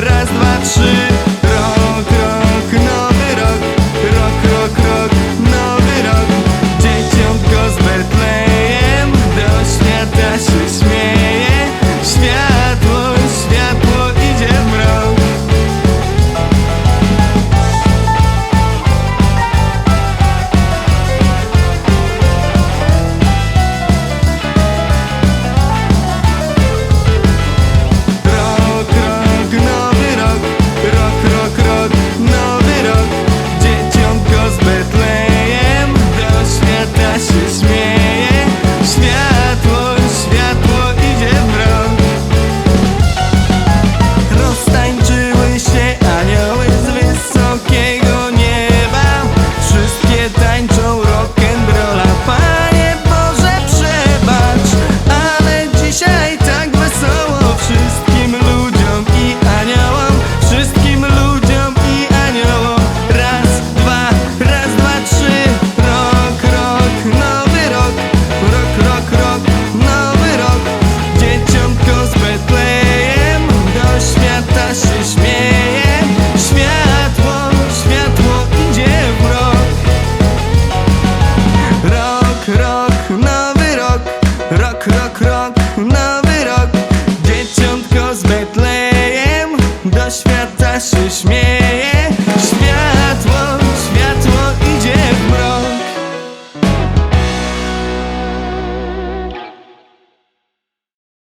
Raz, dwa, trzy. na wyrok Dzieciątko z Betlejem do świata się śmieje. Światło, światło idzie w mrok.